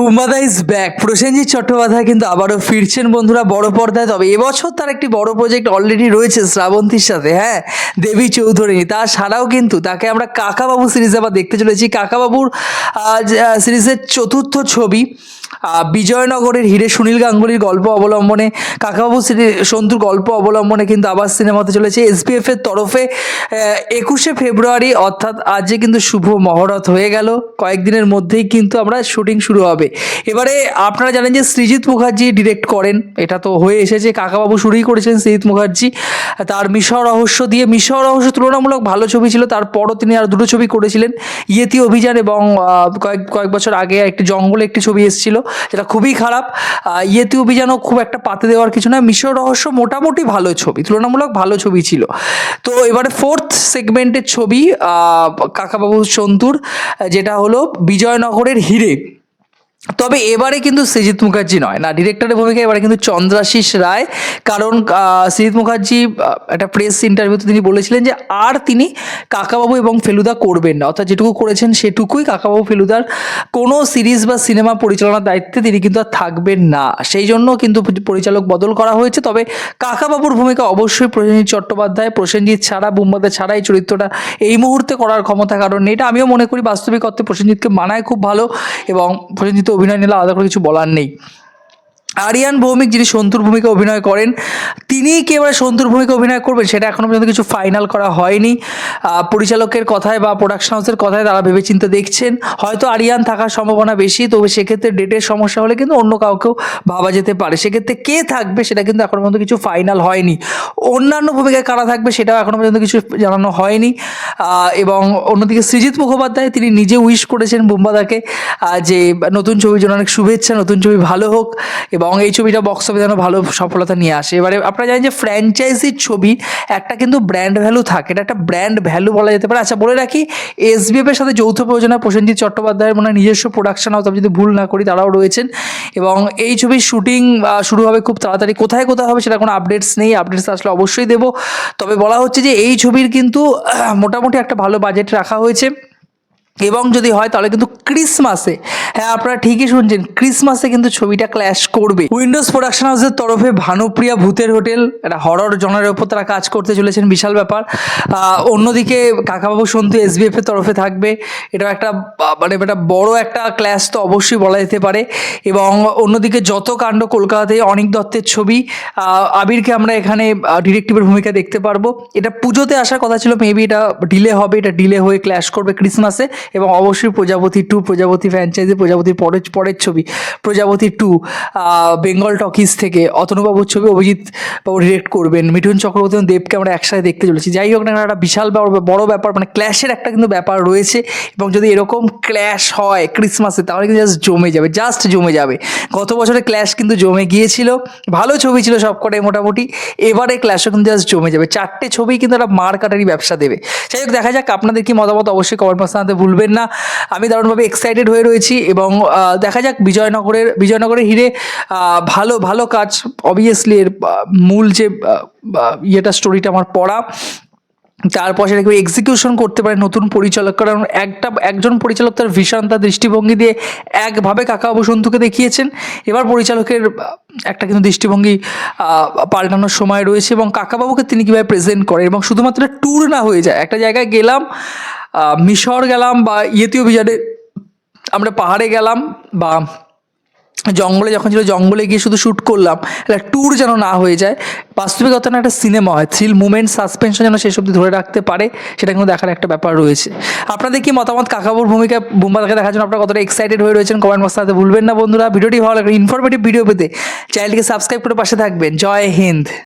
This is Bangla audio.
বুম্বাদা ইজ ব্যাক প্রসেনজিৎ চট্টোপাধ্যায় কিন্তু আবারও ফিরছেন বন্ধুরা বড় পর্দায়। তবে এবছর তার একটি বড় প্রজেক্ট অলরেডি রয়েছে শ্রাবন্তীর সাথে হ্যাঁ? দেবী চৌধুরী। তাছাড়াও কিন্তু তাকে আমরা কাকাবাবু সিরিজে আবার দেখতে চলেছি। কাকাবাবুর সিরিজের চতুর্থ ছবি। বিজয়নগরের হিরে সুনীল গাঙ্গুলির গল্প অবলম্বনে, কাকাবাবু সিরি সন্তুর গল্প অবলম্বনে কিন্তু আবার সিনেমাতে চলেছে। এসবিএফ এর তরফে একুশে ফেব্রুয়ারি, অর্থাৎ আজকে কিন্তু শুভ মহরত হয়ে গেল। কয়েকদিনের মধ্যেই কিন্তু আমরা শুটিং শুরু হবে। এবারে আপনারা জানেন যে সৃজিৎ মুখার্জি ডিরেক্ট করেন। এটা তো হয়ে এসেছে, কাকাবাবু শুরুই করেছেন সৃজিৎ মুখার্জি। তার মিশর রহস্য দিয়ে, মিশর রহস্য তুলনামূলক ভালো ছবি ছিল, তারপরও তিনি আর দুটো ছবি করেছিলেন। ইয়েতি অভিযান এবং কয়েক কয়েক বছর আগে একটি জঙ্গলে একটি ছবি এসেছিল। যেটা খুবই খারাপ। ইয়েতি অভিযানও খুব একটা পাতে দেওয়ার কিছু না মিশর রহস্য মোটামুটি ভালো ছবি, তুলনামূলক ভালো ছবি ছিল। তো এবারে ফোর্থ সেগমেন্টের ছবি কাকাবাবু সন্তুর যেটা হলো বিজয়নগরের হিরে। তবে এবারে কিন্তু সৃজিৎ মুখার্জি নয়। না ডিরেক্টরের ভূমিকা এবারে কিন্তু চন্দ্রাশিস রায়। কারণ সৃজিৎ মুখার্জি একটা প্রেস ইন্টারভিউতে তিনি বলেছিলেন যে, আর তিনি কাকাবাবু এবং ফেলুদা করবেন না। অর্থাৎ যেটুকু করেছেন সেটুকুই কাকাবাবু ফেলুদার কোনো সিরিজ বা সিনেমা পরিচালনার দায়িত্বে তিনি কিন্তু আর থাকবেন না। সেই জন্য কিন্তু পরিচালক বদল করা হয়েছে। তবে কাকাবাবুর ভূমিকা অবশ্যই প্রসেনজিৎ চট্টোপাধ্যায়, প্রসেনজিৎ ছাড়া, বুম্বাদা ছাড়া এই চরিত্রটা এই মুহূর্তে করার ক্ষমতা কারণ এটা আমিও মনে করি বাস্তবিক অর্থে প্রসেনজিৎকে মানায় খুব ভালো এবং প্রসেনজিৎ অভিনয় নিলে আলাদা করে কিছু বলার নেই। আরিয়ান ভৌমিক যিনি সন্তুর ভূমিকা অভিনয় করেন তিনি কি এবারে সন্তুর ভূমিকা অভিনয় করবেন? সেটা এখনও পর্যন্ত কিছু ফাইনাল করা হয়নি। পরিচালকের কথায় বা প্রোডাকশন হাউসের কথায় তারা ভেবেচিন্তে দেখছেন। হয়তো আরিয়ান থাকার সম্ভাবনা বেশি, তবে সেক্ষেত্রে ডেটের সমস্যা হলে কিন্তু অন্য কাউকেও ভাবা যেতে পারে। সেক্ষেত্রে কে থাকবে সেটা কিন্তু এখনও পর্যন্ত কিছু ফাইনাল হয়নি। অন্যান্য ভূমিকায় কারা থাকবে সেটাও এখনও পর্যন্ত কিছু জানানো হয়নি। এবং অন্যদিকে সৃজিৎ মুখোপাধ্যায়, তিনি নিজে উইশ করেছেন বুম্বাদাকে যে নতুন ছবির জন্য অনেক শুভেচ্ছা, নতুন ছবি ভালো হোক, এবং এই ছবিটা বক্স অফিসে যেন ভালো সফলতা নিয়ে আসে। এবারে আপনারা জানেন যে ফ্র্যাঞ্চাইজির ছবি একটা কিন্তু ব্র্যান্ড ভ্যালু থাকে। এটা একটা ব্র্যান্ড ভ্যালু বলা যেতে পারে। আচ্ছা বলে রাখি এসবিএফ এর সাথে যৌথ প্রযোজনা প্রসেনজিৎ চট্টোপাধ্যায়ের মনে নিজস্ব প্রোডাকশন হাউস আমি যদি ভুল না করি, তারাও রয়েছেন। এবং এই ছবির শুটিং শুরু হবে খুব তাড়াতাড়ি। কোথায় কোথায় হবে সেটা কোনো আপডেটস নেই। আপডেটস আসলে অবশ্যই দেবো। তবে বলা হচ্ছে যে এই ছবির কিন্তু মোটামুটি একটা ভালো বাজেট রাখা হয়েছে। এবং যদি হয় তাহলে কিন্তু ক্রিসমাসে হ্যাঁ আপনারা ঠিকই শুনছেন, ক্রিসমাসে কিন্তু ছবিটা ক্ল্যাশ করবে। উইন্ডোজ প্রোডাকশন হাউসের তরফে ভানুপ্রিয়া ভূতের হোটেল, একটা হরর জনের ওপর তারা কাজ করতে চলেছেন, বিশাল ব্যাপার। অন্যদিকে কাকাবাবু সন্তু এসবিএফ এর তরফে থাকবে এটা একটা মানে একটা বড় একটা ক্ল্যাশ তো অবশ্যই বলা যেতে পারে। এবং অন্যদিকে যত কাণ্ড কলকাতাতে অনিক দত্তের ছবি আবিরকে আমরা এখানে ডিরেক্টিভের ভূমিকা দেখতে পারব। এটা পুজোতে আসার কথা ছিল মেবি এটা ডিলে হবে, এটা ডিলে হয়ে ক্ল্যাশ করবে ক্রিসমাসে। এবং অবশ্যই প্রজাপতি টু প্রজাপতি ফ্র্যাঞ্চাইজি প্রজাপতির পরের পরের ছবি। প্রজাপতি টু বেঙ্গল টকিজ থেকে অতনুবাবুর ছবি অভিজিৎ বাবু ডিরেক্ট করবেন। মিঠুন চক্রবর্তী এবং দেবকে আমরা একসাথে দেখতে চলেছি। যাই হোক না একটা বিশাল বড় ব্যাপার মানে ক্ল্যাশের একটা কিন্তু ব্যাপার রয়েছে এবং যদি এরকম ক্ল্যাশ হয় ক্রিসমাসে তাহলে কিন্তু জাস্ট জমে যাবে জাস্ট জমে যাবে। গত বছরে ক্ল্যাশ কিন্তু জমে গিয়েছিল, ভালো ছবি ছিল সবকটাই মোটামুটি, এবারে ক্ল্যাশও কিন্তু জাস্ট জমে যাবে। চারটে ছবি কিন্তু একটা মার কাটারি ব্যবসা দেবে। যাই হোক, দেখা যাক, আপনাদের কি মতামত অবশ্যই কমেন্ট বক্সে জানাতে ভুলবেন না। আমি দারুণভাবে এক্সাইটেড হয়ে রয়েছি এবং দেখা যাক বিজয়নগরের বিজয়নগরের হিরে ভালো ভালো কাজ। অবভিয়াসলি এর মূল যে ইয়েটা স্টোরিটা আমার পড়া। তারপর সেটা কেউ এক্সিকিউশন করতে পারে নতুন পরিচালক। কারণ একটা, একজন পরিচালক তার ভীষণ তার দৃষ্টিভঙ্গি দিয়ে একভাবে কাকা বসন্তুকে দেখিয়েছেন। এবার পরিচালকের একটা কিন্তু দৃষ্টিভঙ্গি পাল্টানোর সময় রয়েছে এবং কাকাবাবুকে তিনি কীভাবে প্রেজেন্ট করেন এবং শুধুমাত্র ট্যুর না হয়ে যায়। একটা জায়গায় গেলাম মিশর গেলাম বা ইয়েতি অভিযানে আমরা পাহাড়ে গেলাম বা জঙ্গলে, যখন ছিল জঙ্গলে গিয়ে শুধু শ্যুট করলাম, একটা ট্যুর যেন না হয়ে যায়। বাস্তবিকতা না একটা সিনেমা হয় থ্রিল মুভমেন্ট সাসপেনশন যেন অব্দি ধরে রাখতে পারে, সেটা কিন্তু দেখার একটা ব্যাপার রয়েছে। আপনাদের কি মতামত? কাকাবুর ভূমিকা, বুম্বাদাকে দেখার জন্য আপনারা কতটা এক্সাইটেড হয়ে রয়েছেন কমেন্ট বক্সে ভুলবেন না বন্ধুরা। ভিডিওটি ভালো লাগবে ইনফরমেটিভ ভিডিও পেতে চ্যানেলটিকে সাবস্ক্রাইব করে পাশে থাকবেন। জয় হিন্দ।